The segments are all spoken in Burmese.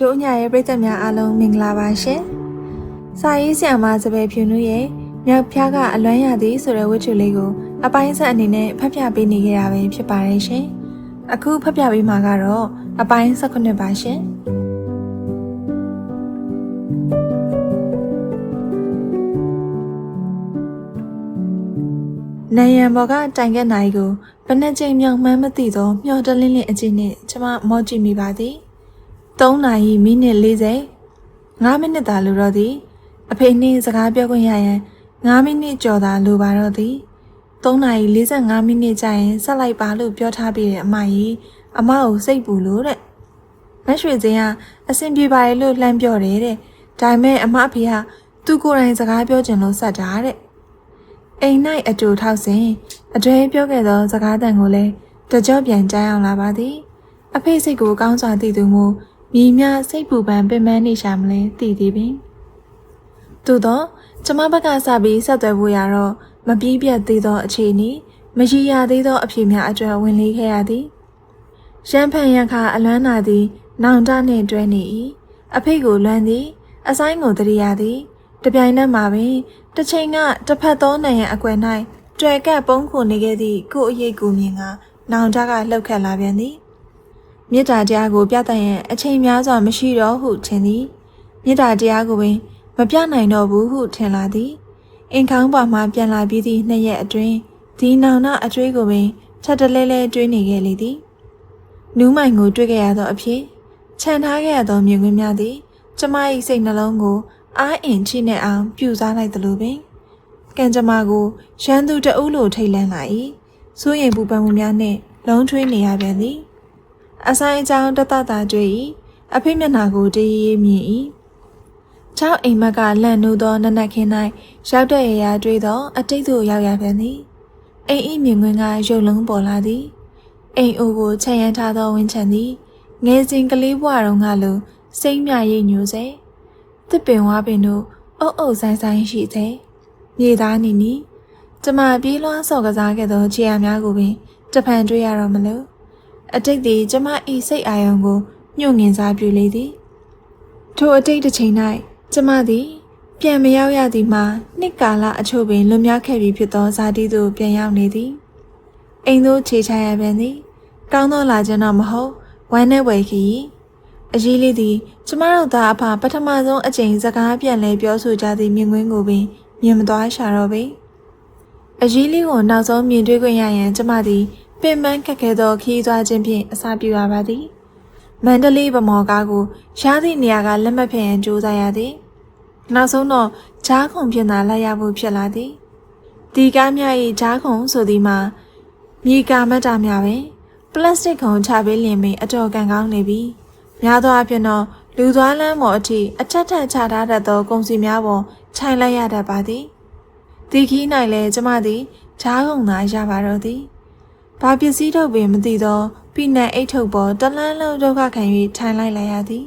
တို့ညရဲ့ပရိသတ်များအားလုံးမင်္ဂလာပါရှင်။စာရေးဆရာမစပယ်ဖြူနုရဲ့မြောက်ဖျားကအလွမ်းရသည်ဆိုတဲ့ဝတ္ထုလေးကိုအပိုင်းဆက်အနေနဲ့ဖတ်ပြပေးနေကြတာပဲဖြစ်ပါတယ်ရှင်။အခုဖတ်ပြပေးမှာကတော့အပိုင်း18ပါရှင်။နိုင်ရန်ဘော်ကတိုင်ကက်နိုင်ကိုဘယ်နှကြိမ်မြောက်မှန်းမသိသောမျောတလင်းလင်းအကြည့်နဲ့ကျမမော့ကြည့်မိပါသည် 3နာရီမိနစ်40 5မိနစ်သာလိုတော့သည်အဖေနှင်းစကားပြောခွင့်ရရန်5မိနစ်ကျော်သာလိုပါတော့သည်3နာရီ45မိနစ်ကြာရင်ဆက်လိုက်ပါလို့ပြောထားပြီးတဲ့အမကြီးအမကိုစိတ်ပူလို့တဲ့မရွှေစင်းကအဆင်ပြေပါလေလို့လှမ်းပြောတယ်တဲ့ဒါပေမဲ့အမအဖေကသူကိုယ်တိုင်စကားပြောချင်လို့ဆက်တာတဲ့အိမ်၌အတူထောက်စဉ်အကျွဲပြောခဲ့သောစကားတန်ကိုလည်းတကြော့ပြန်ကြားအောင်လာပါသည်အဖေစိတ်ကိုကောင်းစွာသိသူမို့ မိမြစိတ်ပူပန်ပင်ပန်းနေရှာမလဲသိသည်ပင်သို့သောကျမဘက်ကစပြီးဆက်သွယ်ဖို့ရတော့မပြည့်ပြတ်သေးသောအခြေအနေမရည်ရသေးသောအဖြစ်များအကျွဲဝင်လေးခဲ့ရသည်ရန်ဖန်ရန်ခါအလွမ်းနာသည်နောင်တနှင့်တွဲနေ၏အဖေကိုလွမ်းသည်အဆိုင်ကိုတရိယာသည်တပြိုင်နက်မှာပင်တစ်ချိန်ကတစ်ဖက်သောနိုင်ရန်အကွယ်၌တွေ့ကပ်ပုံးခုနေခဲ့သည့်ကိုအရေးကိုမြင်ကနောင်တကလှုပ်ခတ်လာပြန်သည် မေတ္တာတရားကို ပြသရန်အချိန်များစွာမရှိတော့ဟုထင်သည်မေတ္တာတရားကိုပင်မပြနိုင်တော့ဘူးဟုထင်လာသည်အင်ခေါင်းပေါ်မှပြန်လာပြီးသည့်နှစ်ရက်အတွင်းဒီနောင်နာအကျွေးကိုပင်ထပ်တလဲလဲတွေးနေခဲ့လေသည်နူးမိုင်ကိုတွေ့ခဲ့ရသောအဖြစ်ခြံထားခဲ့ရသောမြင်ကွင်းများသည်ကျမ၏စိတ်နှလုံးကို အားအင်ချိနဲ့အောင်ပြူစားလိုက်သလိုပင်ကံကြမ္မာကိုရန်သူတအုပ်လိုထိတ်လန့်လာ၏စိုးရင်ပူပန်မှုများနှင့်လုံးထွေးနေရပြန်သည် အဆိုင်အကြောင်းတတတာတွေ့၏အဖေမျက်နှာကိုတည်ရည်မြင်၏ချောင်းအိမ်မက်ကလန့်နိုးသောနနက်ခင်း၌ရောက်တဲ့ရရာတွေ့သော အတိတ်သို့ရောက်ရပြန်သည်အိမ်ဤမြင်ကွင်းကရုပ်လုံးပေါ်လာသည်အိမ်အိုကိုချက်ရန်ထားသောဝင်းချန်သည်ငယ်စဉ်ကလေးဘဝတုန်းကလိုစိမ့်မြရိပ်ညိုစေတစ်ပင်ဝါပင်တို့အုပ်အုပ်ဆိုင်ဆိုင်ရှိသေးမြေသားနီနီကျမပြေးလွှားစော်ကစားခဲ့သောခြေရများကိုပင်တဖန်တွေ့ရတော့မလို့ အတိတ်သည်ကျမဤစိတ်အာရုံကိုညှို့ငင်စားပြလေသည်ထိုအတိတ်တစ်ချိန်၌ကျမသည် ပြန်မရောက်ရသည်မှာနှစ်ကာလအချို့ပင်လွန်မြောက်ခဲ့ပြီဖြစ်သောဇာတိသို့ပြန်ရောက်နေသည်အိမ်သို့ခြေချရပြန်သည်ကောင်းသောလာခြင်းတော့မဟုတ်ဝမ်းနဲ့ဝယ်ခီအရေးလေးသည်ကျမတို့သားအဖပထမဆုံးအကြိမ်စကားပြန်လဲပြောဆိုကြသည့်မြင်ကွင်းကိုပင်မြင်မသွားရှာတော့ပေအရေးလေးကိုနောက်ဆုံးမြင်တွေ့ခွင့်ရရန်ကျမသည် ပင်ပန်းခက်ခဲသောခီးသွားခြင်းဖြင့်အစာပြရပါသည်မန္တလေးဗမော်ကားကိုရှားသည့်နေရာကလက်မှတ်ဖြင့်ကြိုးစားရသည်နောက်ဆုံးတော့ဂျားခုံပြင်သာလိုက်ရဖို့ဖြစ်လာသည်ဒီကားများ၏ဂျားခုံဆိုသည်မှာမြေကာမတ်တာများပင်ပလတ်စတစ်ခုံချပေးလင်ပင်အတော်ကန်ကောင်းနေပြီများသောအားဖြင့်တော့လူသွားလမ်းပေါ်အထိအထက်ထက်ချထားတတ်သောကုန်စည်များပေါ်ခြိုင်လိုက်ရတတ်ပါသည်ဒီခီး၌လည်းကျမသည်ဂျားကုံသာရပါတော့သည် ဘာပစ္စည်းထုတ်ပင်မသိသောပိနတ်အိတ်ထုတ်ပေါ်တလန်းလုံးဒုက္ခခံ၍ထိုင်လိုက်လိုက်ရသည်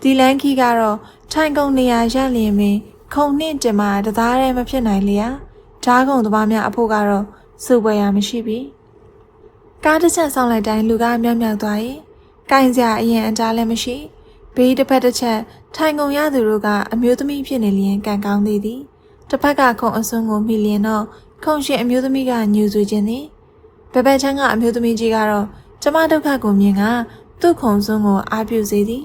ဒီလန်းခီးကတော့ထိုင်ကုန်နေရာရလျင်ပင်ခုံနှင့်တင်မှတသားတည်းမဖြစ်နိုင်လျာဂျားကုံသမားများအဖို့ကတော့စုပွဲရမရှိပြီကားတစ်ချက်ဆောင်းလိုက်တိုင်းလူကမြောက်မြောက်သွား၏ကင်စရာအရင်အကြားလည်းမရှိဘေးတစ်ဖက်တစ်ချက်ထိုင်ကုန်ရသူတို့ကအမျိုးသမီးဖြစ်နေလျင်ကံကောင်းသေးသည်တစ်ဖက်ကခုံအစွန်းကိုမိလျင်တော့ခုံရှင်အမျိုးသမီးကညူဆွေခြင်းသည် ဘဘချမ်းကအမျိုးသမီးကြီးကတော့ကျမဒုက္ခကိုမြင်ကသူ့ခုံစွန်းကိုအားပြုစေသည်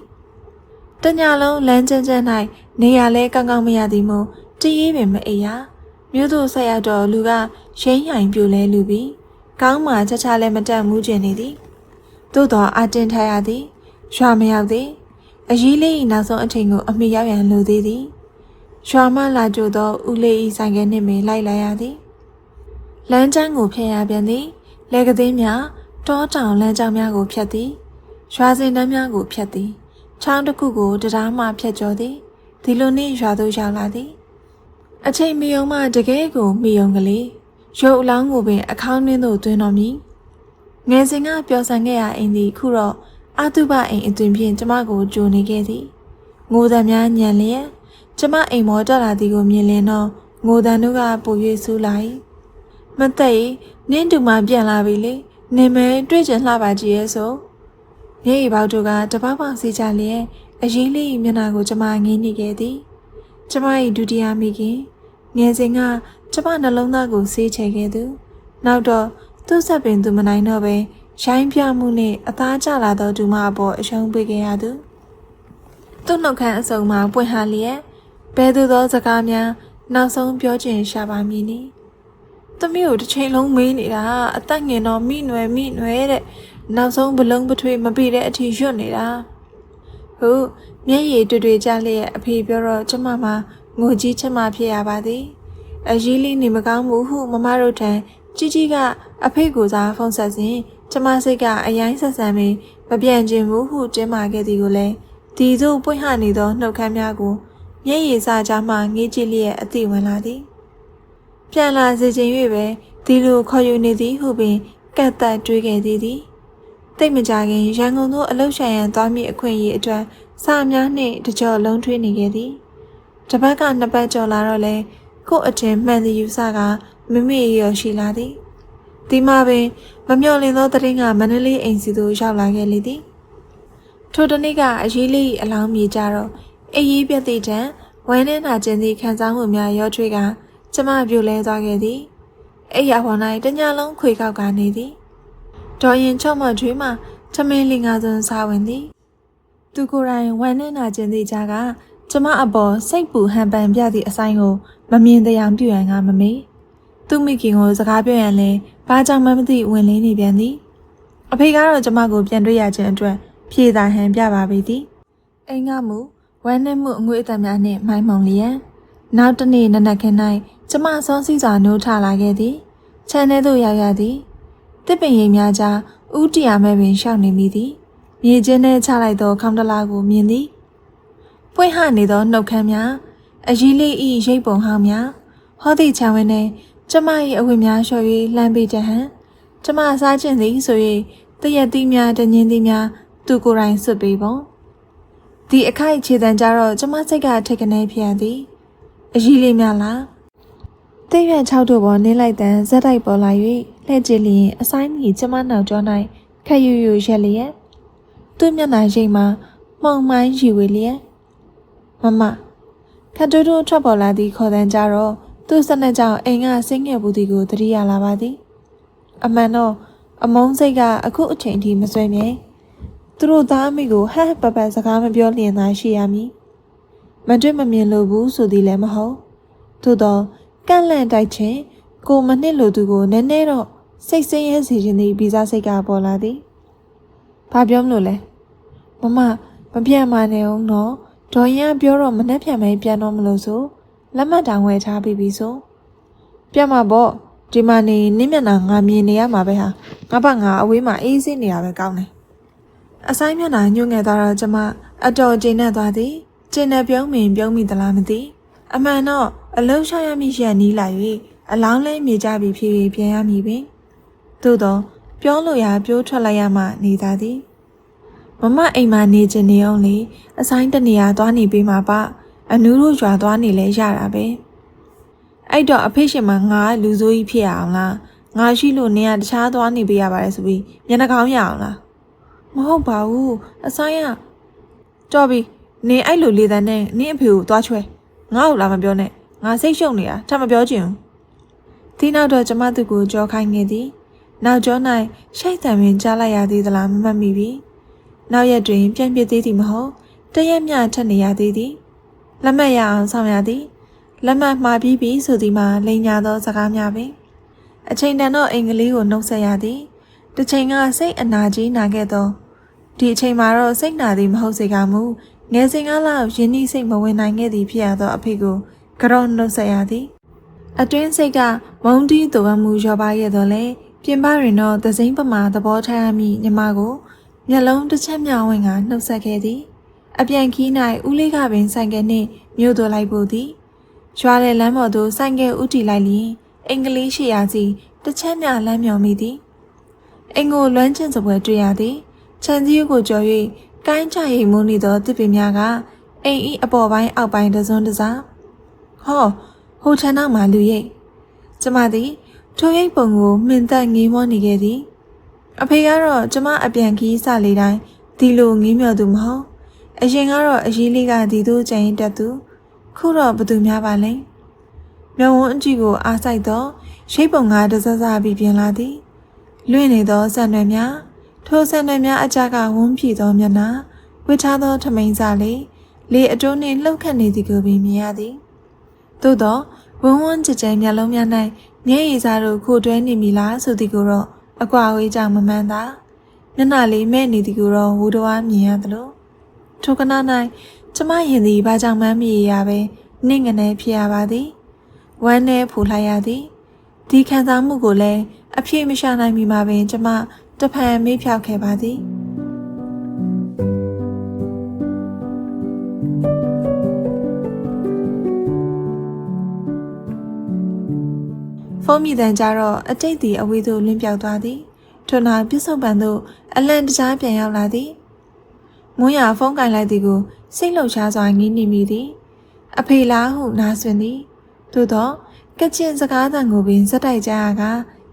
တညလုံးလမ်းကျန်းကျန်း၌နေရလဲကောင်းကောင်းမရသည်မို့တည်ရေးပင်မအေးရမြို့သူဆက်ရောက်တော့လူကရိမ့်ဟိုင်ပြိုလဲလူပြီးကောင်းမှချက်ချလဲမတက်မှုကျင်နေသည်သို့တော်အတင်ထားရသည်ရွာမရောက်သည်အရေးလေး၏နောက်ဆုံးအချိန်ကိုအမိရောက်ရန်လိုသေးသည်ရွာမှလာကြသောဦးလေး၏ဆိုင်ကနှင့်ပင်လိုက်လာရသည်လမ်းကျန်းကိုဖျက်ရပြန်သည် လက်ကသေးများတောတောင်လမ်းကြောင်းများကိုဖျက်သည်ရွာစဉ်တန်းများကိုဖျက်သည်ချောင်းတစ်ခုကိုတရားမှဖျက်ကျော်သည်ဒီလိုနှင့်ရွာသို့ရောက်လာသည် အချိန်မီယုံမှတကယ်ကိုမီယုံကလေးရုပ်အလောင်းကိုပင်အခေါင်းနှင်းသို့သွင်းတော်မူငယ်စဉ်ကပျော်ဆန်ခဲ့ရအိမ်သည်ခုတော့အတုပအိမ်အတွင်ဖြင့်ကျမကိုကြိုနေခဲ့သည်ငိုတံများညံလျက်ကျမအိမ်မောတက်လာသည်ကိုမြင်လင်တော့ငိုတံတို့ကပို၍ဆူးလာ၏မသိ နင်းတူမှပြန်လာပြီလေနေမဲတွေ့ကျင်လှပါကြည့်ရဲ့ဆိုမျက်ရည်ပေါက်တို့ကတပောက်ပေါက်စီချလျက်အရေးလေးမျက်နှာကိုကျမငေးနေခဲ့သည်ကျမ၏ဒုတိယမိခင်ငယ်စဉ်ကကျမနှလုံးသားကိုဆေးချခဲ့သူနောက်တော့သူ့ဆက်ပင်သူမနိုင်တော့ပဲရိုင်းပြမှုနဲ့အသားကျလာသောဒူမအပေါ်အရှုံးပေးခဲ့ရသူသူ့နှုတ်ခမ်းအစုံမှာပွင့်ဟာလျက်ဘဲသူသောစကားများနောက်ဆုံးပြောချင်ရှာပါမည်နီ သမီးကိုတစ်ချိန်လုံးမေးနေတာအသက်ငင်တော့မိနွယ်မိနွယ်တဲ့နောက်ဆုံးဘလုံးပထွေးမပြည့်တဲ့အထိရွတ်နေတာဟုတ်မျက်ရည်တွေ့တွေ့ကြလျက်အဖေပြောတော့ကျမမှငိုကြီးချက်မှဖြစ်ရပါသည်အရေးလေးနေမကောင်းဘူးဟုမမတို့ထံကြီးကြီးကအဖေကိုစားဖုန်းဆက်စဉ်ကျမစိတ်ကအယိုင်းဆက်ဆံပြီးမပြောင်းကျင်ဘူးဟုတင်းမာခဲ့သည်ကိုလည်းဒီသို့ပွင့်ဟနေသောနှုတ်ခမ်းများကိုမျက်ရည်စကြားမှငေးကြည့်လျက်အသိဝင်လာသည် ပြန်လာစေခြင်း၍ပဲဒီလိုခေါ်ယူနေသည်ဟုပင်ကတ်သက်တွေးခဲ့သည်သည်တိတ်မကြခင်ရန်ကုန်သို့အလောက်ဆိုင်ရန်သွားမည့်အခွင့်အရေးအတွက်စာများနှင့်တကြောလုံးထွေးနေခဲ့သည်တစ်ပတ်ကနှစ်ပတ်ကျော်လာတော့လဲကို့အထင်မှန်သည်ယူဆကမမေရောရှိလာသည်ဒီမှာပင်မမျှော်လင့်သောတရင်ကမန္တလေးအိမ်စီသို့ရောက်လာခဲ့လေသည်ထိုတနေ့ကအရေးလေးအလောင်းမြေကြတော့အေးရေးပြတ်သည့်တံဝမ်းနဲ့နာကျင်သည့်ခံစားမှုများရောထွေးက ကျမပြိုလဲသွားခဲ့သည်အိယာပေါ်၌တညလုံးခွေကောက်ကနေသည်ဒေါ်ရင်ချုံမထွေးမှချမင်းလင်္ကာစွန်စာဝင်သည် သူကိုယ်တိုင်ဝမ်းနဲ့နာကျင်သည့်ကြားကကျမအပေါ်စိတ်ပူဟန်ပန်ပြသည့်အဆိုင်ကိုမမြင်တရားပြုရန်ကမမေ့သူ့မိခင်ကိုစကားပြောရန်လဲဘာကြောင့်မှမသိဝင်လင်းနေပြန်သည်အဖေကတော့ကျမကိုပြန်တွေ့ရခြင်းအတွက်ဖြေသာဟန်ပြပါပေသည်အိမ်ကမူဝမ်းနဲ့မှုအငွေအသက်များနှင့်မိုင်းမောင်လျက်နောက်တစ်နေ့နနက်ခင်း၌ ကျမစောစီးစွာနိုးထလာခဲ့သည်ခြံထဲသို့ရောက်ရသည်တစ်ပင်ရိပ်များကြားဥတီယာမဲ့ပင်ရှောက်နေမိသည်မြေချင်းထဲချလိုက်သောခေါင်းတလားကိုမြင်သည်ပွင့်ဟနေသောနှုတ်ခမ်းများအကြီးလေးဤရိပ်ပုံဟောင်းများဟောသည့်ခြံဝင်းထဲကျမ၏အဝတ်များလျှော်၍လှမ်းပေးတဲ့ဟန်ကျမစားကျင်သည်ဆို၍တရက်သီးများတညင်းသီးများသူကိုယ်တိုင်ဆွတ်ပေးပုံဒီအခိုက်ခြေတံကြတော့ကျမစိတ်ကထိတ်ကနေဖြစ်ရသည်အကြီးလေးများလား တိတ်ရွက်၆တို့ပေါ်နင်းလိုက်တဲ့ဇက်တိုက်ပေါ်လာ၍လှည့်ကြည့်လျင်အဆိုင်ကြီးကျမနောက်ကျော၌ခက်ယူယူရက်လျက်သူ့မျက်နှာရိပ်မှာမှုံမိုင်းရီဝေလျက်မမခတ်တိုးတိုးထွက်ပေါ်လာသည့်ခေါ်တန်းကြတော့သူ့စနက်ကြောင့်အိမ်ကဆင်းငယ်ဘူးဒီကိုတတိယလာပါသည်အမှန်တော့အမုန်းစိတ်ကအခုအချိန်ထိမစွဲမြဲသူတို့သားအမိကိုဟဟပပစကားမပြောလျင်သာရှိရမည်မတွေ့မမြင်လို့ဘူးဆိုသည်လည်းမဟုတ်သို့တော့ ကန့်လန့်တိုက်ခြင်းကိုမနှစ်လိုသူကိုနည်းနည်းတော့စိတ်ဆင်းရဲစေခြင်းသည်ဗီဇစိတ်ကပေါ်လာသည်ဘာပြောမလို့လဲမမမပြတ်မနေအောင်နော်ဒေါ်ရင်ကပြောတော့မနှက်ဖြန်မဲပြန်တော့မလို့ဆိုလက်မှတ်တောင်ဝယ်ထားပြီးပြီဆိုပြတ်မှာပေါ့ဒီမှာနေနင်းမျက်နှာငါမြင်နေရမှာပဲဟာငါဘငါအဝေးမှာအေးဆေးနေရပဲကောင်းတယ်အဆိုင်မျက်နှာညှို့ငယ်သွားတော့ကျမအတော်ကျဉ်နဲ့သွားသည်ကျဉ်နဲ့ပြုံးမင်ပြုံးမိသလားမသိအမှန်တော့ အလုံးချရမည့်ရက်နီးလာ၍အလောင်းလဲမြေကြပြီဖြစ်၍ပြန်ရမည်ပင်သို့တော့ပြောလို့ရပြိုးထွက်လိုက်ရမှနေသားသည်မမအိမ်မှာနေချင်နေအောင်လေအဆိုင်တနေရာသွားနေပေးမှာပါ အနူးတို့ရွာသွားနေလဲရတာပဲအဲ့တော့အဖေရှင်မငါလူဆိုးကြီးဖြစ်အောင်လားငါရှိလို့နင်ကတခြားသွားနေပေးရပါတယ်ဆိုပြီးမျက်နှာကောင်းရအောင်လားမဟုတ်ပါဘူးအဆိုင်ကကြော်ပြီနင်အဲ့လိုလေတန်းနဲ့နင်အဖေကိုသွားချွဲငါ့ကိုလာမပြောနဲ့ ငါစိတ်ရှုပ်နေတာထပ်မပြောချင်ဘူးဒီနောက်တော့ကျမသူကိုကြောခိုင်းခဲ့သည်နောက်ကျော၌ရှိုက်တံပင်ကြားလိုက်ရသေးသလားမမှတ်မိပြီနောက်ရက်တွင် ပြန်ပြသေးသည်မဟုတ်တရက်မျှထက်နေရသေးသည်လက်မှတ်ရအောင်ဆောင်ရသည်လက်မှတ်မှားပြီးပြီဆိုသည်မှာလိန်ညာသောစကားများပင်အချိန်တန်တော့အင်္ဂလိပ်ကိုနှုတ်ဆက်ရသည်တစ်ချိန်ကစိတ်အနာကြီးနာခဲ့သောဒီအချိန်မှာတော့စိတ်နာသည်မဟုတ်စေကမူငယ်စဉ်ကလောက်ယင်းနှီးစိတ်မဝင်နိုင်ခဲ့သည်ဖြစ်ရသောအဖေကို ကြောနှုတ်ဆက်ရသည်အတွင်းစိတ်ကမုံတီးသွမ်းမှုရောပါခဲ့တော့လေပြင်ပတွင်တော့သစိမ့်ပမာသဘောထားရမည့်ညီမကိုမျက်လုံးတစ်ချက်မြောင်ဝင်ကနှုတ်ဆက်ခဲ့သည်အပြန်ခီး၌ဦးလေးကပင်ဆိုင်ကယ်နှင့်မြို့သို့လိုက်ပို့သည်ရွာတဲ့လမ်းပေါ်သို့ဆိုင်ကယ်ဥတီလိုက်လျင်အင်္ဂလိပ်ရှိရာစီတစ်ချက်မျှလမ်းမြော်မိသည်အင်ကိုလွမ်းကျင်စပွဲတွေ့ရသည်ခြံစည်းကိုကြော်၍ကိုင်းချရိမ်မုန်းနေသောတစ်ပင်များကအိမ်ဤအပေါ်ပိုင်းအောက်ပိုင်းတစွန်းတစား ဟောဟိုချန်နောက်မှာလူရိတ်ကျမသည်ထိုရိတ်ပုံကိုမှင်သက်ငေးမောနေခဲ့သည်အဖေကတော့ကျမအပြန်ခီးစလေးတိုင်းဒီလိုငေးမြော်သူမဟုတ်အရင်ကတော့အရေးလေးကဒီတို့ကြရင်တက်သူခုတော့ဘသူများပါလဲမျက်ဝန်းအကြည့်ကိုအားဆိုင်တော့ရှိတ်ပုံကတစစပြီးပြင်လာသည်လွင့်နေသောဆန်ရွယ်များထိုဆန်ရွယ်များအကြကဝန်းပြေသောမျက်နှာဝစ်ထားသောထမိန်စာလေးလေအတိုးနှင့်လှုပ်ခတ်နေသည်ကိုပင်မြင်ရသည် သို့တော့ဝန်းဝန်းကြကြဲမျက်လုံးများ၌မျက်ရည်စားတို့ခိုတွဲနေမိလားဆိုသည်ကိုတော့အကွာဝေးကြောင့်မမှန်သာမျက်နှာလေးမဲ့နေသည်ကိုတော့ဝူတော်မြင်ရသလိုထိုကနာ၌ကျမရင်သည်ဘာကြောင့်မှန်းမရရပဲနှင့်ငနေဖြစ်ရပါသည်ဝမ်းနဲ့ဖူလိုက်ရသည်ဒီခံစားမှုကိုလည်းအပြည့်မရှာနိုင်မီမှာပင်ကျမတဖန်မေးဖြောက်ခဲ့ပါသည် ဖုန်းမြည်တန်ကြတော့အတိတ်တီအဝေးသို့လွင့်ပြောက်သွားသည်ထို့နောက်ပြစ္ဆုတ်ပံသို့အလန့်တကြားပြန်ရောက်လာသည်မွန်းရဖုန်းကင်လိုက်သည်ကိုစိတ်လှုပ်ရှားစွာငင်းနေမိသည်အဖေလားဟုနားဆွင်သည်သို့တော့ကချင်စကားသံကိုပင်စက်တိုက်ကြရက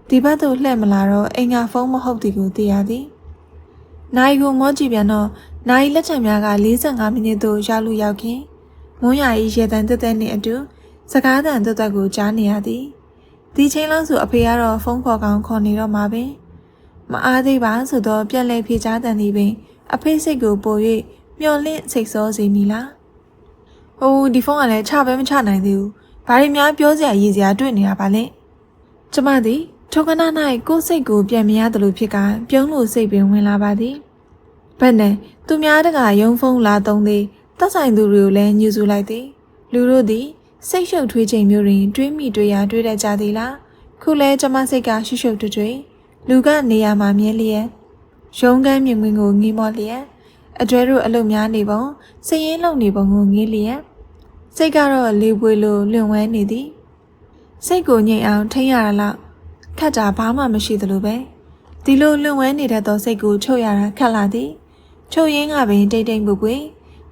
ဒီဘက်သို့လှည့်မလာတော့အိမ်ကဖုန်းမဟုတ်သည်ကိုသိရသည်နိုင်ကိုမောကြည့်ပြန်တော့နိုင်လက်ထံများက45မိနစ်သို့ရောက်လူရောက်ခင်မွန်းရ၏ရေတံတက်တက်နှင့်အတူစကားသံတက်တက်ကိုကြားနေရသည် ဒီချိန်လောက်ဆိုအဖေကတော့ဖုန်းခေါ်ကောင်းခေါ်နေတော့မှာပင်မအားသေးပါဆိုတော့ပြန်လဲဖြေချတဲ့သည်ပင်အဖေစိတ်ကိုပို၍မျော်လင့်စိတ်ဆောစေမိလားဟိုဒီဖုန်းကလည်းချပဲမချနိုင်သေးဘူးဘာတွေများပြောစရာရည်စရာတွေ့နေတာပါလဲကျမသည်ထိုကနာ၌ကိုယ်စိတ်ကိုပြန်မရတယ်လို့ဖြစ်ကပြုံးလို့စိတ်ပင်ဝင်လာပါသည်ဘက်နဲ့သူများတကရုံဖုန်းလာသုံးသည်တက်ဆိုင်သူတွေကိုလည်းညှူဆူလိုက်သည်လူတို့သည် စိတ်ရှုပ်ထွေးချိန်မျိုးတွင်တွေးမိတွေ့ရတွေ့တတ်ကြသည်လားခုလဲကျမစိတ်ကရှုပ်ရှုပ်ထွေးလူကနေရာမှာမြဲလျက်ရုံးကမ်းမြင်ဝင်ကိုငေးမောလျက်အကျွဲတို့အလုများနေပုံစည်ရင်လုံနေပုံကိုငေးလျက်စိတ်ကတော့လေပွေလိုလွင့်ဝဲနေသည်စိတ်ကိုငြိမ်အောင်ထိန်းရတာလောက်ခက်တာဘာမှမရှိသလိုပဲဒီလိုလွင့်ဝဲနေတတ်သောစိတ်ကိုချုပ်ရတာခက်လာသည်ချုပ်ရင်းကပင်တိတ်တိတ်ပုပ်ပွေ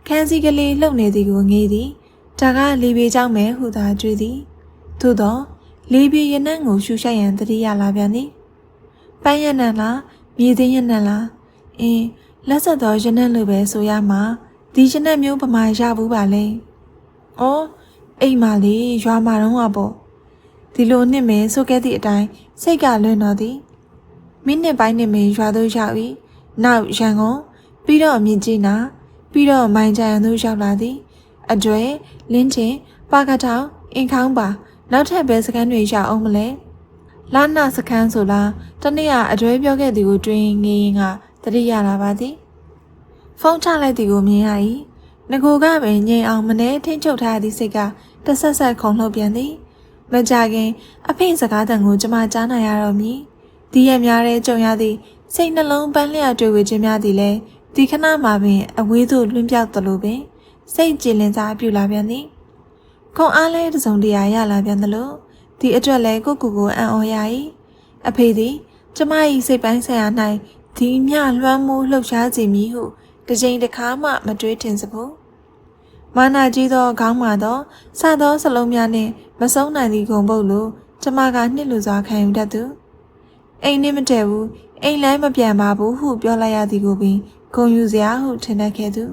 ခန်းစည်းကလေးလှုပ်နေသည်ကိုငေးသည် ဒါကလေပြေကြောင့်ပဲဟုသာကြွေးသည်သို့တော့လေပြေရနံ့ကိုရှူရှိုက်ရန်တတိယလာပြန်သည်ပန်းရနံ့လားမြေသိမ်းရနံ့လားအင်းလက်ဆက်သောရနံ့လိုပဲဆိုရမှာဒီရနံ့မျိုးပမာရဘူးပါလေ။အော်အိမ်မလေးရွာမှာတော့ဟာပေါ့ဒီလိုနှစ်မင်းဆိုခဲ့သည့်အတိုင်းစိတ်ကလွင်တော်သည်မိနစ်ပိုင်းနှစ်မင်းရွာသို့ရောက်၏နောက်ရန်ကုန်ပြီးတော့မြင့်ကြီးနာပြီးတော့မိုင်ကြံသို့ရောက်လာသည် အကျွဲလင်းချင်းပါကထောင်အင်ခေါင်းပါနောက်ထပ်ပဲစကန်တွေရောက်အောင်မလဲလာနာစကန်ဆိုလားတနေ့ကအကျွဲပြောခဲ့သည်ကိုတွင်ငင်းရင်ကတတိယလာပါသည်ဖုန်းချလိုက်သည်ကိုမြင်ရ၏ငကိုကပင်ငြိမ်အောင်မနေထိန်ချုပ်ထားသည့်စိတ်ကတဆက်ဆက်ခုန်လှုပ်ပြန်သည်မကြခင်အဖေစကားတန်ကိုကျမကြားနိုင်ရတော့မည်ဒီရများတဲ့ကြုံရသည့်စိတ်နှလုံးပန်းလျက်တွေ့ဝေခြင်းများသည်လည်းဒီခဏမှာပင်အဝေးသို့လွင့်ပြောက်သလိုပင် စိတ်ကြည်လင်စားပြူလာပြန်သည်ခုံအားလဲတစုံတရာရလာပြန်သလိုဒီအတွက်လည်းကိုကူကိုအံ့ဩရ၏အဖေသည် ကျမ၏စိတ်ပိုင်းဆိုင်ရာ၌ဒီမြလွှမ်းမိုးလှုပ်ရှားစေမည်ဟုတစ်ချိန်တစ်ခါမှမတွေးထင်စဘူးမာနာကြီးသောခေါင်းမာသောစသောစလုံးများနှင့်မဆုံးနိုင်သည့်ဂုံပုတ်လိုကျမကနှစ်လူစွာခံယူတတ်သူအိမ်နှင့်မတည့်ဘူးအိမ်လည်းမပြန်ပါဘူးဟုပြောလိုက်ရသည်ကိုပင်ဂုံယူစရာဟုထင်တတ်ခဲ့သူ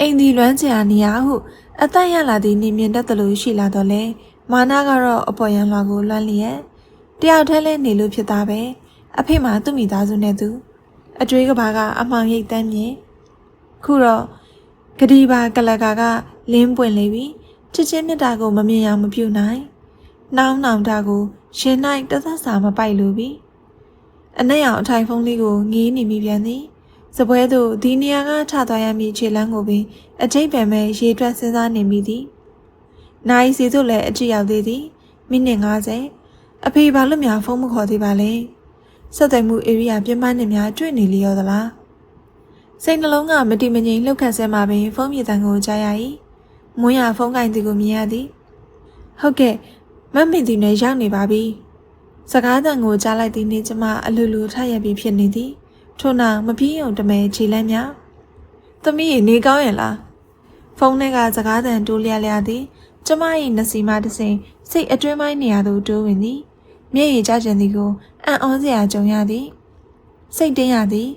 အိမ်ဒီလွမ်းချရာနေရာဟုအသက်ရလာသည့်နေမြင်တတ်သလိုရှိလာတော့လေမာနာကတော့အပေါ်ရန်လွာကိုလွှမ်းလျက်တယောက်တည်းလဲနေလို့ဖြစ်တာပဲအဖေမှသူ့မိသားစုနဲ့သူအကျွေးကဘာကအမှောင်ရိပ်တမ်းမြင်ခုတော့ဂဒီပါကလကာကလင်းပွင့်လေပြီချစ်ချင်းမြတ်တာကိုမမြင်အောင်မပြုနိုင်နှောင်းနှောင်တာကိုရှင်၌တသက်စာမပိုက်လိုပြီအနက်ရောင်အထိုင်ဖုံးလေးကိုငေးနေမိပြန်သည် စပွဲသို့ဒီနေရာကထသွားရမည့်ခြေလမ်းကိုပင်အကျိတ်ပံမဲ့ရေတွက်စဉ်းစားနေမိသည်နိုင်စီသို့လည်းအကြည့်ရောက်သေးသည်မိနစ်90အဖေဘာလို့များဖုန်းမခေါ်သေးပါလဲဆက်သွယ်မှုဧရိယာပြင်းပန်းနေများတွေ့နေလျော်သလားစိတ်နှလုံးကမတိမငြိမ်လှုပ်ခတ်ဆဲမှာပင်ဖုန်းမြေတံကိုကြားရ၏မွန်းရဖုန်းကင်သူကိုမြင်ရသည်ဟုတ်ကဲ့မမင်တီနဲ့ရောက်နေပါပြီစကားတန်ကိုကြားလိုက်သည်နှင့်ကျမအလူလူထရပြီးဖြစ်နေသည် ထို့နောက်မပြေးုံတမဲခြေလမ်းများသမီးနေကောင်းရဲ့လားဖုန်းထဲကစကားတန်တိုးလျလျသည်ကျမ၏နစီမတစ်စင်စိတ်အတွင်းပိုင်းနေရာသို့တိုးဝင်သည်မျက်ရည်ကျကျင်သည်ကိုအံ့ဩစရာကြုံရသည်စိတ်တင်းရသည်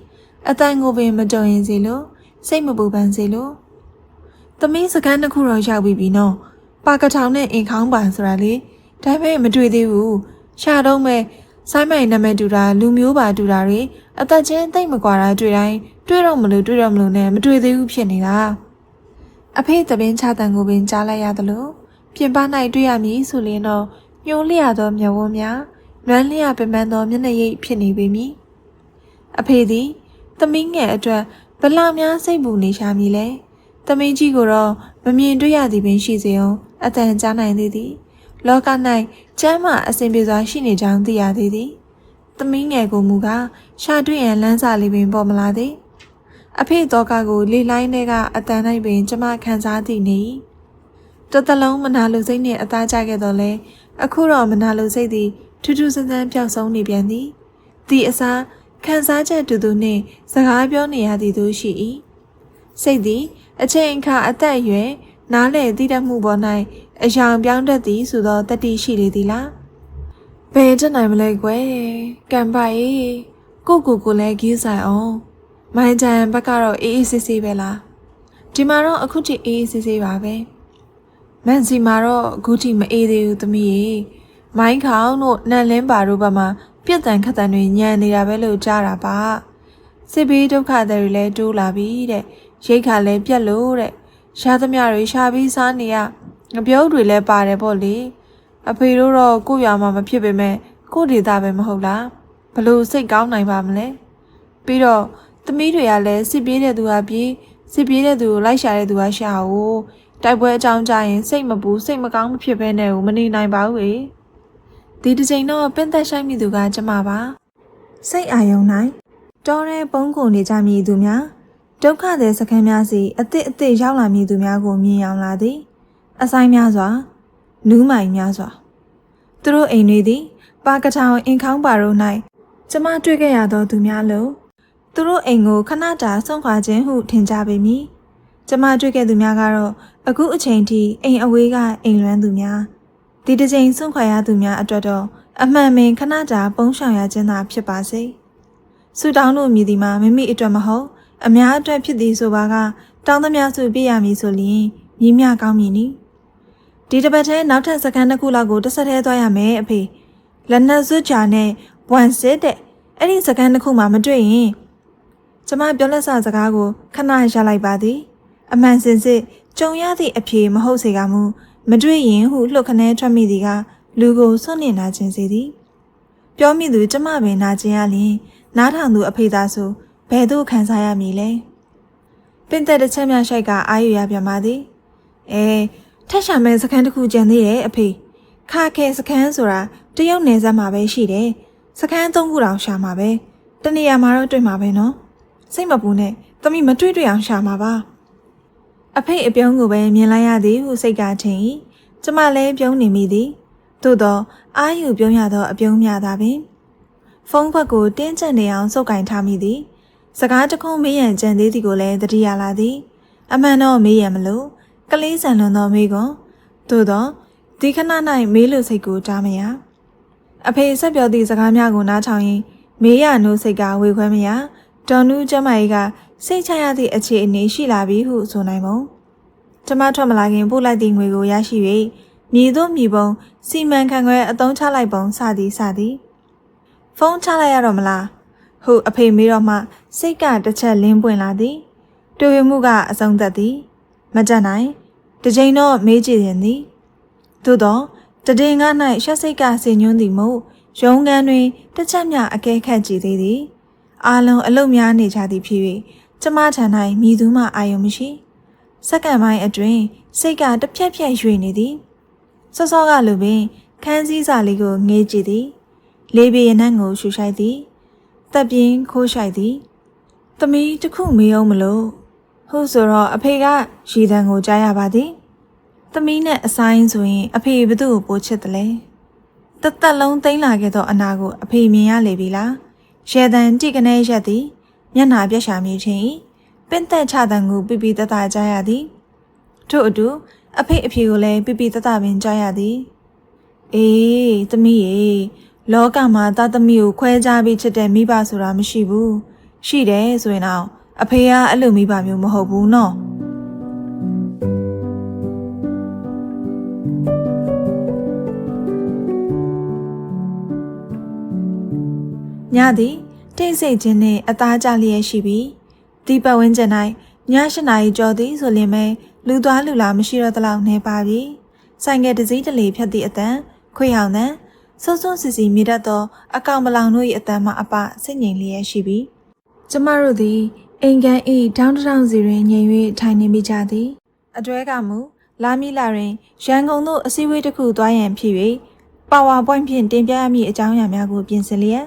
အတန်ကိုပင်မကြုံရင်စီလို့စိတ်မပူပန်စေလို့သမီးစကန်းတစ်ခုတော့ရောက်ပြီပြီနော်ပါကထောင်နဲ့အင်ခေါင်းပါဆိုတာလေဒါပေမဲ့မတွေ့သေးဘူးရှာတော့မဲ့ ဆိုင်းမိုင်နာမည်တူတာလူမျိုးပါတူတာတွေအသက်ချင်းတိတ်မကွာတာတွေ့တိုင်းတွေ့တော့မလို့တွေ့တော့မလို့နဲ့မတွေ့သေးဘူးဖြစ်နေတာအဖေသပင်းချတန်ကိုပင်ကြားလိုက်ရသလိုပြင်ပ၌တွေ့ရမည်ဆိုရင်တော့ညှိုးလျသောမျက်ဝန်းများလွမ်းလျပင်ပန်းသောမျက်နှာရိပ်ဖြစ်နေပေမည်အဖေသည်သမီးငယ်အတွက်ဘယ်လောက်များစိတ်ပူနေရှာမည်လဲသမီးကြီးကိုတော့မမြင်တွေ့ရသည်ပင်ရှိစေအောင်အတန်ကြားနိုင်သေးသည် လောက၌ကျမ်းမာအစဉ်ပြေစွာရှိနေကြောင်းသိရသေးသည်သမီးငယ်ကိုမူကားရှာတွေ့ရန်လမ်းစာလေးပင်ပေါ်မလာသေးအဖေတော်ကကိုလေလိုင်းထဲကအတန်၌ပင်ကျမခံစားသည်နေတသလုံးမနာလိုစိတ်နှင့်အသားကျခဲ့တော့လဲအခုတော့မနာလိုစိတ်သည်ထူးထူးဆန်းဆန်းပျောက်ဆုံးနေပြန်သည်ဒီအစားခံစားချက်တူတူနှင့်စကားပြောနေရသည်တို့ရှိ၏စိတ်သည်အချိန်အခါအသက်အရွယ်နားလေသိတတ်မှုပေါ်၌ အယောင်ပြောင်းတတ်သည်ဆိုသောတတိရှိလေသည်လားဘယ်တက်နိုင်မလဲကွယ်ကံပါရေကိုကိုကိုလည်းကြီးဆိုင်အောင်မိုင်းကြံဘက်ကတော့အေးအေးဆေးဆေးပဲလားဒီမှာတော့အခုထိအေးအေးဆေးဆေးပါပဲမန်စီမှာတော့အခုထိမအေးသေးဘူးသမီးရေမိုင်းခေါင်တို့နန်လင်းပါတို့ဘက်မှာပြက်တန်ခတ်တန်တွေညံနေတာပဲလို့ကြားတာပါစစ်ဘေးဒုက္ခတွေလည်းတိုးလာပြီတဲ့ရိတ်ခါလည်းပြက်လို့တဲ့ရှားသမျှတွေရှားပြီးစားနေရ ငပြုတ်တွေလည်းပါတယ်ပေါ့လေအဖေတို့တော့ကိုယ့်ရွာမှာမဖြစ်ပေမဲ့ကိုယ့်ဒေသပဲမဟုတ်လားဘလို့စိတ်ကောင်းနိုင်ပါမလဲပြီးတော့သမီးတွေကလည်းစစ်ပြေးတဲ့သူကပြေးစစ်ပြေးတဲ့သူကိုလိုက်ရှာတဲ့သူကရှာဟိုတိုက်ပွဲအကြောင်းကြရင်စိတ်မပူစိတ်မကောင်းမဖြစ်ဘဲနဲ့မနေနိုင်ပါဘူးလေဒီတစ်ချိန်တော့ပင့်သက်ဆိုင်မိသူကကျမပါစိတ်အာယုံနိုင်တောရဲပုံးကုန်နေကြမည်သူများဒုက္ခတဲ့စခန်းများစီအစ်စ်အစ်စ်ရောက်လာမည်သူများကိုမြင်အောင်လာသည် အဆိုင်များစွာနူးမိုင်များစွာသူတို့အိမ်တွေသည် ပါကထောင်အင်ခေါင်းပါတို့၌ကျမတွေ့ခဲ့ရသောသူများလို့သူတို့အိမ်ကိုခဏတာဆုံးခွာခြင်းဟုထင်ကြပေမည်ကျမတွေ့ခဲ့သူများကတော့အခုအချိန်ထိအိမ်အဝေးကအိမ်လွမ်းသူများဒီတစ်ချိန်ဆုံးခွာရသူများအတွက်တော့အမှန်ပင်ခဏတာပုံရှောင်ရခြင်းသာဖြစ်ပါစေဆူတောင်းလို့မြည်သည်မှာမိမိအတွက်မဟုတ်အများအတွက်ဖြစ်သည်ဆိုပါကတောင်းသမျှစုပြရမည်ဆိုလျင်ညီမျှကောင်းမည်နီ ဒီတစ်ပတ်ထဲနောက်ထပ်စကန်တစ်ခုလောက်ကိုတစ်ဆက်သေးသွားရမယ်အဖေလက်နက်စွချာနဲ့ဘွမ်စစ်တဲ့အဲ့ဒီစကန်တစ်ခုမှမတွေ့ရင်ကျမပြောလက်စစကားကိုခဏရလိုက်ပါသည် အမှန်စင်စစ်ကြုံရသည့်အဖြေမဟုတ်စေကမူမတွေ့ရင်ဟုလှုပ်ခနဲထွက်မိသည်ကလူကိုစွန့်နေနာခြင်းစေသည် ပြောမိသူကျမပင်နာခြင်းရလျင်နားထောင်သူအဖေသာဆိုဘယ်သို့ခံစားရမည်လဲပင်သက်တစ်ချက်များရှိုက်ကအာယူရပြန်ပါသည်အဲ ထက်ရှာမဲ့စခန်းတစ်ခုကျန်သေးတယ်အဖေခါခဲစခန်းဆိုတာတရုတ်နယ်စပ်မှာပဲရှိတယ်စခန်းသုံးခုတောင်ရှာမှာပဲတနေရာမှာတော့တွေ့မှာပဲနော်စိတ်မပူနဲ့သမီးမတွေ့တွေ့အောင်ရှာမှာပါအဖေအပြုံးကိုပဲမြင်လိုက်ရသည်ဟုစိတ်ကထင်၏ကျမလည်းပြုံးနေမိသည်သို့သောအာယူပြုံးရသောအပြုံးများသာပင်ဖုန်းဘက်ကိုတင်းကျပ်နေအောင်စုပ်ကင်ထားမိသည်စကားတခုမေးရန်ကြံသေးသည်ကိုလည်းတတိယလာသည် အမှန်တော့မေးရန်မလို့ ကလေးဆန်လွန်သောမေးကွန်သို့သောဒီခဏ၌မေးလို့စိတ်ကိုတားမရအဖေဆက်ပြောသည့်စကားများကိုနားထောင်ရင်မေးရနိုးစိတ်ကဝေခွဲမရဒေါ်နူးကျမကြီးကစိတ်ချရသည့်အခြေအနေရှိလာပြီဟုဆိုနိုင်ပုံကျမထွက်မလာခင်ပို့လိုက်သည့်ငွေကိုရရှိ၍မြည်သောမြည်ပုံစီမံခန့်ခွဲအသုံးချလိုက်ပုံစသည်စသည်ဖုန်းချလိုက်ရတော့မလားဟုအဖေမေးတော့မှစိတ်ကတစ်ချက်လင်းပွင့်လာသည်တွေ့ရမှုကအဆုံးသတ်သည် မကြက်နိုင်တစ်ချိန်တော့မေးကြည့်ရင်သည်သို့တော့တည်ငါ၌ရှက်စိတ်ကစင်ညွန်းသည်မို့ရုံးခန်းတွင်တစ်ချက်မျှအကဲခတ်ကြည့်သေးသည်အာလုံးအလုတ်များနေကြသည်ဖြစ်၍ကျမထံ၌မြည်သူမှအာရုံမရှိစက္ကန့်ပိုင်းအတွင်းစိတ်ကတစ်ဖြက်ဖြက်ရွေနေသည်စောစောကလိုပင်ခန်းစည်းစာလေးကိုငေးကြည့်သည်လေးပြေရနံ့ကိုရှူရှိုက်သည်တက်ပြင်းခိုးရှိုက်သည်သမီးတခုမေးအောင်မလို့ ဟုတ်ဆိုတော့အဖေကရည်တံကိုကြားရပါသည်သမီးနဲ့အဆိုင်ဆိုရင် အဖေဘသူ့ကိုပိုချစ်တယ်လဲတသက်လုံးသိမ့်လာခဲ့သောအနာကိုအဖေမြင်ရလေပြီလားရေတံတိကနေရက်သည်မျက်နာပြက်ရှာမြည်ခြင်းပင့်သက်ချတံကိုပြပြတတကြားရသည်ထို့အတူအဖေအဖေကိုလည်းပြပြတတပင်ကြားရသည်အေးသမီးရေလောကမှာသားသမီးကိုခွဲခြားပြီးချစ်တဲ့မိဘဆိုတာမရှိဘူးရှိတယ်ဆိုရင်တော့ အဖေကအဲ့လိုမိပါမျိုးမဟုတ်ဘူးနော်ညသည်တိတ်ဆိတ်ခြင်းနှင့်အသားကျလျက်ရှိပြီးဒီပတ်ဝန်းကျင်၌ည၈နာရီကျော်သည်ဆိုလျင်ပဲလူသွားလူလာမရှိတော့သလောက်နေပါပြီဆိုင်ငယ်တစ်စည်းတစ်လေဖြတ်သည့်အတန်ခွေအောင်တန်စွန်းစွန်းစီစီမြည်တတ်သောအကောင်မလောင်တို့၏အတန်မှအပစိတ်ငြိမ်လျက်ရှိပြီးကျမတို့သည် အိမ်ကန်ဤတောင်းတထောင်စီတွင်ငြိမ်၍ထိုင်နေမိကြသည်အတွဲကမူလာမီလာတွင်ရန်ကုန်သို့အစည်းအဝေးတစ်ခုသွားရန်ဖြစ်၍ပါဝါပွိုင်းဖြင့်တင်ပြရမည့်အကြောင်းအရာများကိုပြင်ဆင်လျက်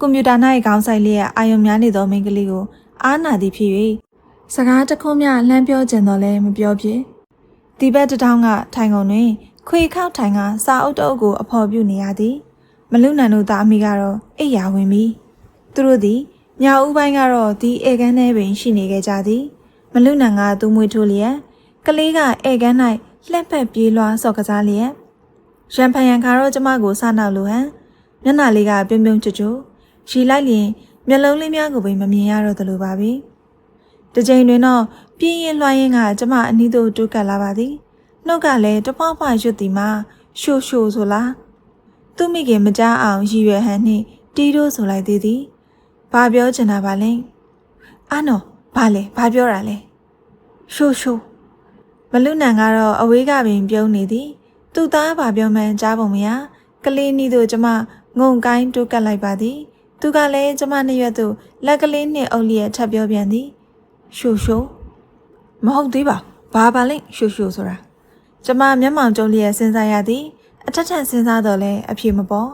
ကွန်ပျူတာ၌ခေါင်းဆိုင်လျက်အာရုံများနေသောမိန်းကလေးကိုအားနာသည်ဖြစ်၍စကားတခုမျှလှမ်းပြောကျင်တော့လည်းမပြောဖြစ်ဒီဘက်တစ်ထောင်ကထိုင်ကုန်တွင် ခွေခောက်ထိုင်ကစာအုပ်တအုပ်ကိုအဖော်ပြုနေရသည် မလူနန်တို့သားအမိကတော့အိယာဝင်ပြီသူတို့သည် ညဦးပိုင်းကတော့ဒီဧကန်းထဲပင်ရှိနေခဲ့ကြသည် မလူနန်ကသူ့မွေးထိုးလျက်ကလေးကဧကန်း၌လှက်ဖက်ပြေးလွှားစော်ကစားလျက်ရန်ဖန်ရန်ခါတော့ကျမကိုစနောက်လိုဟန်မျက်နှာလေးကပြုံးပြုံးချွတ်ချွတ်ရီလိုက်လျင်မျက်လုံးလေးများကိုပင်မမြင်ရတော့သလိုပါပဲတစ်ချိန်တွင်တော့ပြင်းရင်လွှမ်းရင်ကကျမအနီးသို့တူးကပ်လာပါသည်နှုတ်ကလည်းတပွားပွားရွတ်သည်မှာရှို့ရှို့ဆိုလားသူမိခင်မကြားအောင်ရည်ရွယ်ဟန်နှင့်တီးတို့ဆိုလိုက်သေးသည် ဘာပြောချင်တာပါလဲအာနော်ဘာလဲဘာပြောတာလဲရှို့ရှို့မလူနန်ကတော့အဝေးကပင်ပြုံးနေသည်သူ့သားဘာပြောမှန်းကြားပုံမရကလေးနီးတို့ကျမငုံကိုင်းတူးကပ်လိုက်ပါသည် သူကလည်းကျမနှစ်ရွက်သို့လက်ကလေးနှင့်အုပ်လျက်ထပ်ပြောပြန်သည်ရှို့ရှို့မဟုတ်သေးပါဘာပါလိမ့်ရှို့ရှို့ဆိုတာကျမမျက်မှောင်ကျုံလျက်စဉ်းစားရသည်အထက်ထက်စဉ်းစားတော့လဲအဖြေမပေါ်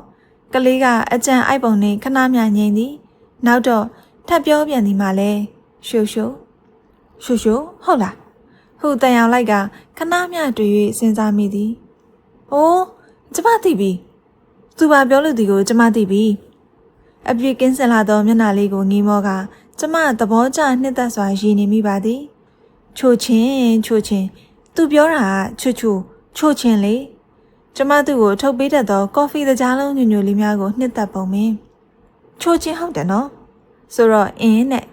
ကလေးကအကြံအိုက်ပုံနဲ့ခဏမြငိမ့်သည် နောက်တော့ထပ်ပြောပြန်သည်မှလဲရှုရှုရှုရှုဟုတ်လားဟိုတန်ရောင်လိုက်ကခဏမြတွေ့၍စဉ်းစားမိသည်အိုးကျမသိပြီသူပါပြောလို့ဒီကိုကျမသိပြီအပြည့်ကင်းစင်လာသောမျက်နှာလေးကိုငီးမောကကျမသဘောကျနှစ်သက်စွာရည်နေမိပါသည်ချိုချင်းချိုချင်းသူပြောတာကချွတ်ချူချို့ချင်းလေကျမသူ့ကိုထုတ်ပေးတတ်သောကော်ဖီတကြားလုံးညွညွလေးများကိုနှစ်သက်ပုံပင် ချို့ချင်းဟုတ်တယ်နော်ဆိုတော့အင်းနဲ့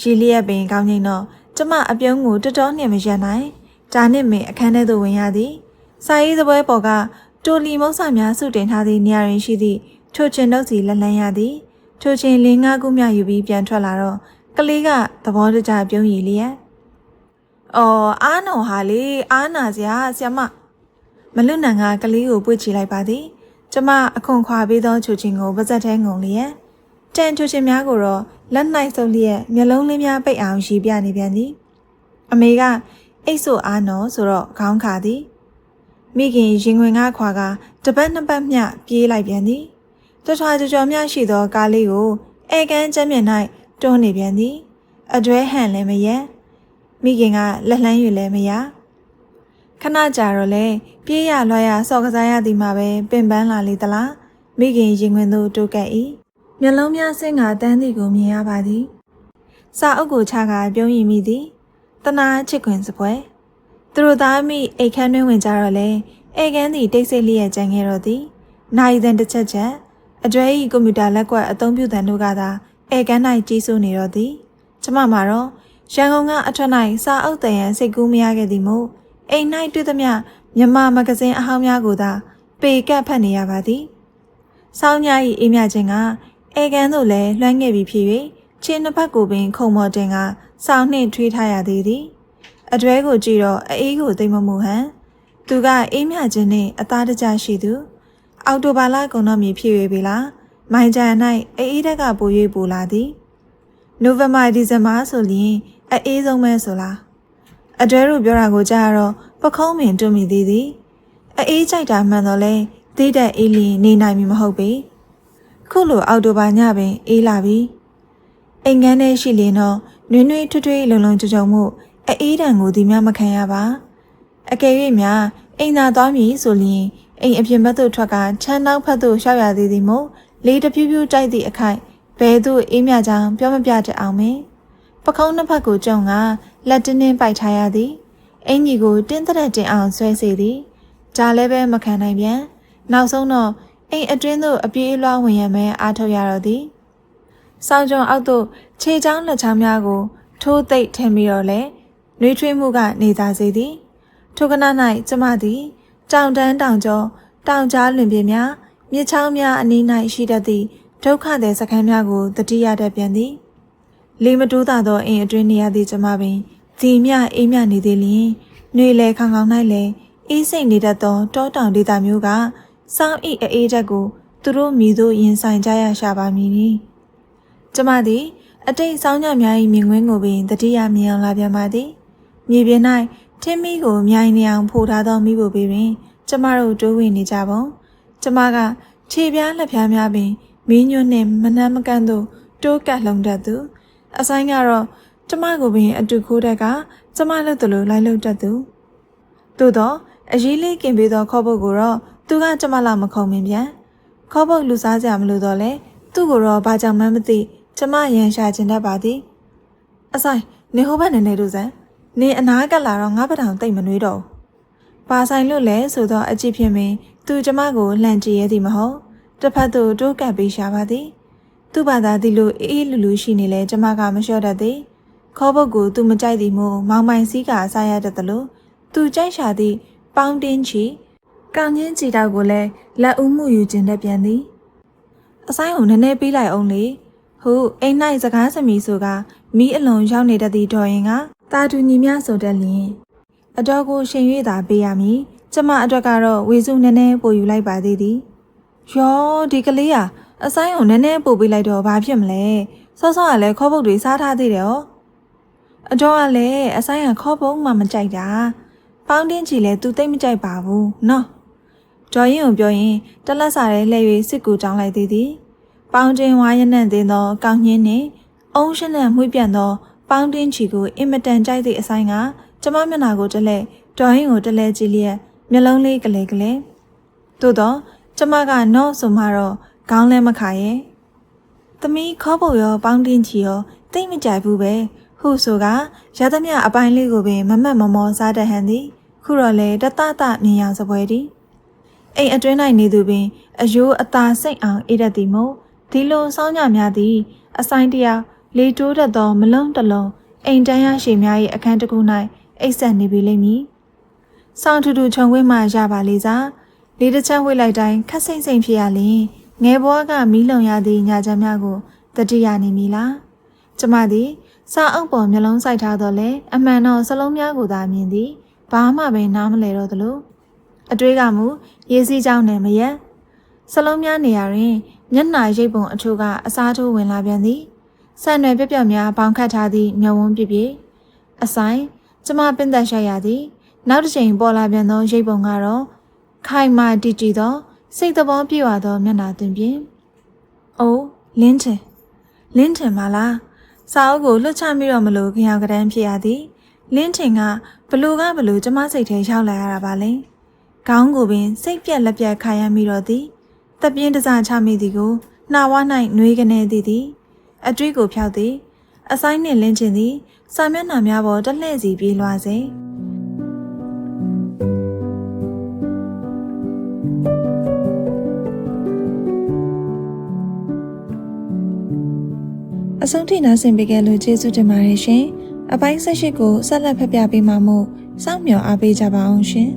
ရီလျက်ပင်ကောင်းချင်းတော့ကျမအပြုံးကိုတတော်နှင့်မရနိုင်ဒါနဲ့မင်းအခန်းထဲသို့ဝင်ရသည်စာရေးသပွဲပေါ်ကတိုလီမုတ်ဆာများစုတင်ထားသည့်နေရာတွင်ရှိသည့်ချို့ချင်းတို့စီလက်လန်းရသည်ချို့ချင်းလင်းငါးခုမြယူပြီးပြန်ထွက်လာတော့ကလေးကသဘောတကျပြုံးရည်လျက်အော်အားနော်ဟာလေအားနာစရာဆ iam မမလွတ်နံကကလေးကိုပွေ့ချလိုက်ပါသည် ကျမအခွန်ခွာပေးသောချိုချင်းကိုပါဇက်ထဲငုံလျက် တန်ချိုချင်းများကိုတော့လက်နှိုက်ဆုပ်လျက်မျက်လုံးလေးများပိတ်အောင်ရီပြနေပြန်သည်အမေကအိတ်ဆိုအားနော်ဆိုတော့ခေါင်းခါသည်မိခင်ရင်ခွင်ကခွာကတပတ်နှစ်ပတ်မျှပြေးလိုက်ပြန်သည်တထွားကြော်ကြော်မျှရှိသောကားလေးကိုအဲကန်းကျမ်းမြင်၌တွန်းနေပြန်သည်အတွဲဟန်လည်းမရက်မိခင်ကလက်လှမ်းယူလည်းမရခဏကြာတော့လဲပြေးရလွှားရစော့ကစားရသည်မှာပဲပင်ပန်းလာလေသလားမိခင်ရင်ခွင်သို့တိုးကပ်၏ မျက်လုံးများဆင်းကတန်းသည်ကိုမြင်ရပါသည်စာအုပ်ကိုချကပြုံးရည်မိသည်တနာချစ်ခွင်စပွဲသူတို့သားမိအိတ်ခမ်းတွင်ဝင်ကြတော့လဲအိတ်ခမ်းသည်တိတ်ဆိတ်လျက်ကြံခဲ့တော့သည်နိုင်တဲ့တစ်ချက်ချက်အကျွဲဤကွန်ပျူတာလက်ကွက်အသုံးပြုတဲ့တို့ကသာအိတ်ခမ်း၌ကြီးစိုးနေတော့သည်ကျမမှာတော့ရန်ကုန်ကအထက်၌စာအုပ်တန်ရန်စိတ်ကူးမရခဲ့သည်မို့အိမ်၌တွေ့သမျှမြန်မာမဂဇင်းအဟောင်းများကိုသာပေကပ်ဖတ်နေရပါသည်။စောင်းညာ၏အေးမြခြင်းက အေကန်သို့လည်းလွှမ်းခဲ့ပြီးဖြစ်၍ချင်းနှစ်ဖက်ကိုပင်ခုံမော်တင်ကစောင်းနှင့်ထွေးထားရသေးသည်။အတွဲကိုကြည့်တော့အေးကိုသိမ့်မမှုဟန်သူကအေးမြခြင်းနှင့်အသားတကျရှိသူ အော်တိုဘာလကုံတော်မီဖြစ်၍ပြီလားမိုင်ဂျန်၌အေးအေးတက်ကပို၍ပူလာသည်နိုဝင်ဘာဒီဇင်ဘာဆိုရင်အေးဆုံးပဲဆိုလားအတွဲတို့ပြောတာကိုကြားတော့ပခုံးပင်တွမိသေးသည်အေးကြိုက်တာမှန်တော့လဲတိတ်တဲ့အေးလီနေနိုင်မီမဟုတ်ပေ ခုလိုအော်တိုဘာညပင်အေးလာပြီအိမ်ကန်းထဲရှိလင်တော့နွေးနွေးထွတ်ထွေးလုံလုံကြုံကြုံမှုအေးတံကိုဒီများမခံရပါအကယ်၍များအိမ်သာသွားမည်ဆိုလျင်အိမ်အပြင်ဘက်သို့ထွက်ကချမ်းနောက်ဖက်သို့ရှောက်ရသေးသည်မို့လေးတပြူးပြူးတိုက်သည့်အခိုက်ဘဲသို့အေးမြကြောင်ပြောမပြတတ်အောင်မင်းပခုံးနှစ်ဖက်ကိုကြုံကလက်တင်းတင်းပိုက်ထားရသည်အင်ကြီးကိုတင်းတက်တင်အောင်ဆွဲစေသည်ဂျာလည်းပဲမခံနိုင်ပြန်နောက်ဆုံးတော့ အိမ်အတွင်းသို့အပြေးအလွှားဝင်ရမဲအားထုတ်ရတော့သည်စောင်းကြုံအောက်သို့ခြေချောင်းလက်ချောင်းများကို ထိုးသိပ်ထင်ပြီးတော့လဲနှွေးထွေးမှုကနေသာစေသည်ထိုကန၌ကျမသည်တောင်တန်းတောင်ကျော်တောင်ကြားလွင်ပြင်များမြစ်ချောင်းများအနီး၌ရှိတတ်သည့်ဒုက္ခသည်စခန်းများကိုတတိယတတ်ပြန်သည်လေမတိုးသာသောအိမ်အတွင်းနေရသည့်ကျမပင်ဒီမြအေးမြနေသေးလျင်နှွေလေခေါင်ခေါင်၌လည်းအေးစိတ်နေတတ်သောတောတောင်ဒေသမျိုးက စောင်းဤအေးချက်ကို သူတို့မြည်သို့ရင်ဆိုင်ကြရရှာပါမည်နီကျမသည် အတိတ်ဆောင်းညများ၏မြင်ကွင်းကိုပင်တတိယမြင်အောင်လာပြန်ပါသည်မြေပြင်၌ထင်းမီကိုမြိုင်နေအောင်ဖိုထားသောမိဖို့ပေတွင် ကျမတို့တိုးဝင်နေကြပုံကျမကခြေပြားလက်ပြားများပင်မင်းညွန့်နှင့်မနှမ်းမကန့်သို့တိုးကပ်လုံတတ်သူ အဆိုင်ကတော့ကျမကိုပင်အတူခိုးတက်ကကျမလှုပ်တယ်လို့လိုက်လှုပ်တတ်သူသို့တော့အရေးလေးကင်ပေးသောခေါ်ပုတ်ကိုတော့ သူကကျမလောက်မခုံမင်းပြန်ခေါ်ပုတ်လူစားကြမလို့တော့လေသူ့ကိုတော့ဘာကြောင့်မှမသိကျမရန်ရှာခြင်းတတ်ပါသည်အဆိုင်နေဟိုဘက်နေနေတို့စံနေအနာကလာတော့ငါပထောင်တိတ်မနှွေးတော့ဘူးဘာဆိုင်လို့လဲဆိုတော့အကြည့်ဖြင့်ပင်သူကျမကိုလှန်ကြည့်ရသည်မဟုတ်တစ်ဖက်သို့တိုးကပ်ပေးရှာပါသည်သူ့ဘာသာဒီလိုအေးအေးလူလူရှိနေလဲကျမကမလျှော့တတ်သည်ခေါ်ပုတ်ကိုသူမကြိုက်သည်မို့မောင်မိုင်စည်းကအစားရတတ်သလိုသူကြိုက်ရှာသည့်ပေါင်းတင်းချီ ကောင်းချင်းချီတောက်ကိုလည်းလက်ဦးမှုယူခြင်းတတ်ပြန်သည်အဆိုင်ကိုနည်းနည်းပေးလိုက်အောင်လေဟုတ်အိမ်၌စကားစမီဆိုကမီးအလွန်ရောက်နေတတ်သည့်တော်ရင်ကတာတူညီများဆိုတတ်လျင်အတော်ကိုရှင်၍သာပေးရမည်ကျမအတွက်ကတော့ဝေစုနည်းနည်းပို့ယူလိုက်ပါသေးသည်ယောဒီကလေးอ่ะအဆိုင်ကိုနည်းနည်းပို့ပေးလိုက်တော့ဘာဖြစ်မလဲစောစောကလည်းခေါ်ပုတ်တွေစားထားသေးတယ်ဟောအတော်ကလည်းအဆိုင်ကခေါ်ပုတ်မှမကြိုက်တာပေါင်းတင်းချီလဲသူသိမ့်မကြိုက်ပါဘူးနော် ဒေါ်ရင်ကိုပြောရင်တလက်စာရဲလှည့်၍စစ်ကူကြောင်းလိုက်သေးသည်ပေါင်းတင်ဝါရနံ့တင်သောကောင်းညင်းနှင့်အုံးရှင်းနဲ့မှုပြန်သောပေါင်းတင်ချီကိုအင်မတန်ကြိုက်သည့်အဆိုင်ကကျမမျက်နှာကိုတလဲဒေါ်ရင်ကိုတလဲကြည့်လျက်မျက်လုံးလေးကလေးကလေးသို့တော့ကျမကနော့ဆိုမှတော့ခေါင်းလဲမခါရဲ့သမီးခေါ်ဖို့ရောပေါင်းတင်ချီရောတိတ်မကြိုက်ဘူးပဲဟုဆိုကရသမျှအပိုင်းလေးကိုပင်မမတ်မမောစားတတ်ဟန်သည်ခုတော့လေတတတမြင်ရစပွဲသည် အိမ်အတွင်း၌နေသူပင် အယိုးအသာစိတ်အောင်အေးတတ်သည်မို့ဒီလိုစောင်းညများသည် အဆိုင်တယောက်လေတိုးတတ်သော မလုံးတလုံးအိမ်တန်းရရှိများ၏အခန်းတစ်ခု၌အိပ်ဆက်နေပြီလိမ့်မည်။ဆောင်းထူထူခြုံဝဲမှရပါလေစား။လေတစ်ချမ်းဝှေ့လိုက်တိုင်းခက်စိမ့်စိမ့်ဖြစ်ရလင်ငယ်ဘွားကမီးလုံရသည့်ညချမ်းများကိုတတိယနေမည်လား။ကျမသည်စာအုပ်ပေါ်မျက်လုံးစိုက်ထားတော့လေအမှန်တော့စလုံးများကိုသာမြင်သည်ဘာမှပဲနားမလဲတော့သလို အတွေးကမူရေးစည်းကြောင်းနဲ့မရက်စလုံးများနေရာတွင်မျက်နှာရိပ်ပုံအချို့ကအစားထိုးဝင်လာပြန်သည်ဆန်နယ်ပြပြများပေါင်ခတ်ထားသည့်မျက်ဝန်းပြပြအဆိုင်ကျမပင်သက်ရှိုက်ရသည်နောက်တစ်ချိန်ပေါ်လာပြန်သောရိပ်ပုံကတော့ခိုင်မာတီတီသောစိတ်သဘောပြည့်ဝသောမျက်နှာသွင်းပြင်အိုးလင်းထင်လင်းထင်ပါလားစာအုပ်ကိုလွတ်ချမိတော့မလို့ကြောင်ကရမ်းဖြစ်ရသည်လင်းထင်ကဘလူကဘလူကျမစိတ်ထဲရောက်လာရတာပါလေ ခေါင်းကိုပင်စိတ်ပြက်လက်ပြက်ခါရမိတော့သည်တပြင်းတစချမိသည်ကိုနှာဝါ၌နှွေးကနေသည်သည်အတွေ့ကိုဖြောက်သည်အဆိုင်နှင့်လင်းချင်သည်စာမျက်နှာများပေါ်တလှည့်စီပြေးလွှာစေအဆုံးထိနားဆင်ပေးကြလို့ကျေးဇူးတင်ပါတယ်ရှင်အပိုင်း၁၈ကိုဆက်လက်ဖတ်ပြပေးမှာမို့စောင့်မျှော်အားပေးကြပါအောင်ရှင်